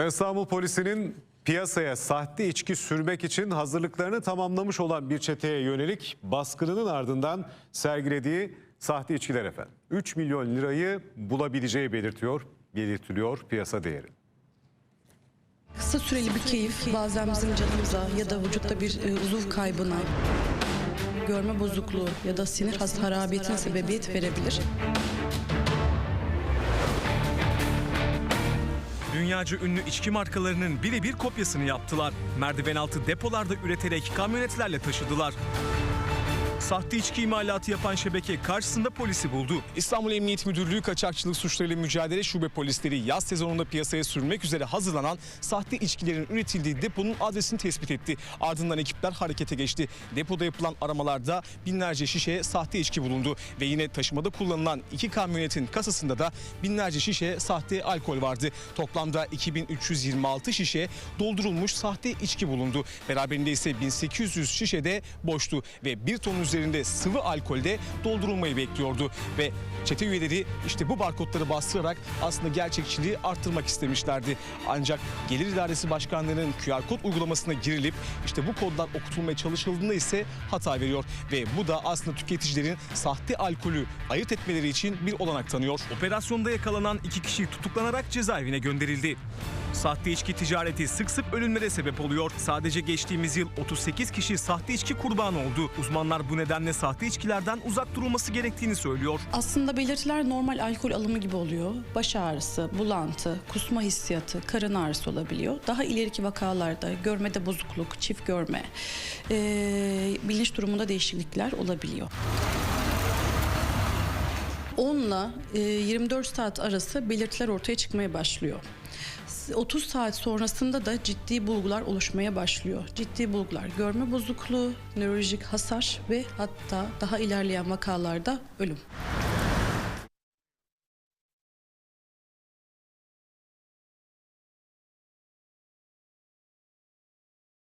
Ve İstanbul polisinin piyasaya sahte içki sürmek için hazırlıklarını tamamlamış olan bir çeteye yönelik baskının ardından sergilediği sahte içkiler efendim. 3 milyon lirayı bulabileceği belirtiyor, belirtiliyor piyasa değeri. Kısa süreli bir keyif bazen bizim canımıza ya da vücutta bir e, uzuv kaybına, görme bozukluğu ya da sinir has harabiyetine sebebiyet verebilir. Dünyaca ünlü içki markalarının birebir kopyasını yaptılar. Merdiven altı depolarda üreterek kamyonetlerle taşıdılar. Sahte içki imalatı yapan şebeke karşısında polisi buldu. İstanbul Emniyet Müdürlüğü Kaçakçılık Suçlarıyla Mücadele Şube polisleri yaz sezonunda piyasaya sürülmek üzere hazırlanan sahte içkilerin üretildiği deponun adresini tespit etti. Ardından ekipler harekete geçti. Depoda yapılan aramalarda binlerce şişe sahte içki bulundu ve yine taşımada kullanılan iki kamyonetin kasasında da binlerce şişe sahte alkol vardı. Toplamda 2326 şişe doldurulmuş sahte içki bulundu. Beraberinde ise 1800 şişe de boştu ve bir ton üzerinde sıvı alkolde doldurulmayı bekliyordu. Ve çete üyeleri işte bu barkodları bastırarak aslında gerçekçiliği arttırmak istemişlerdi. Ancak Gelir İdaresi Başkanlığı'nın QR kod uygulamasına girilip işte bu kodlar okutulmaya çalışıldığında ise hata veriyor. Ve bu da aslında tüketicilerin sahte alkolü ayırt etmeleri için bir olanak tanıyor. Operasyonda yakalanan iki kişi tutuklanarak cezaevine gönderildi. Sahte içki ticareti sık sık ölümlere sebep oluyor. Sadece geçtiğimiz yıl 38 kişi sahte içki kurbanı oldu. Uzmanlar bu nedenle sahte içkilerden uzak durulması gerektiğini söylüyor. Aslında belirtiler normal alkol alımı gibi oluyor. Baş ağrısı, bulantı, kusma hissiyatı, karın ağrısı olabiliyor. Daha ileriki vakalarda görmede bozukluk, çift görme, eee, bilinç durumunda değişiklikler olabiliyor. 10 ile 24 saat arası belirtiler ortaya çıkmaya başlıyor. 30 saat sonrasında da ciddi bulgular oluşmaya başlıyor. Ciddi bulgular görme bozukluğu, nörolojik hasar ve hatta daha ilerleyen vakalarda ölüm.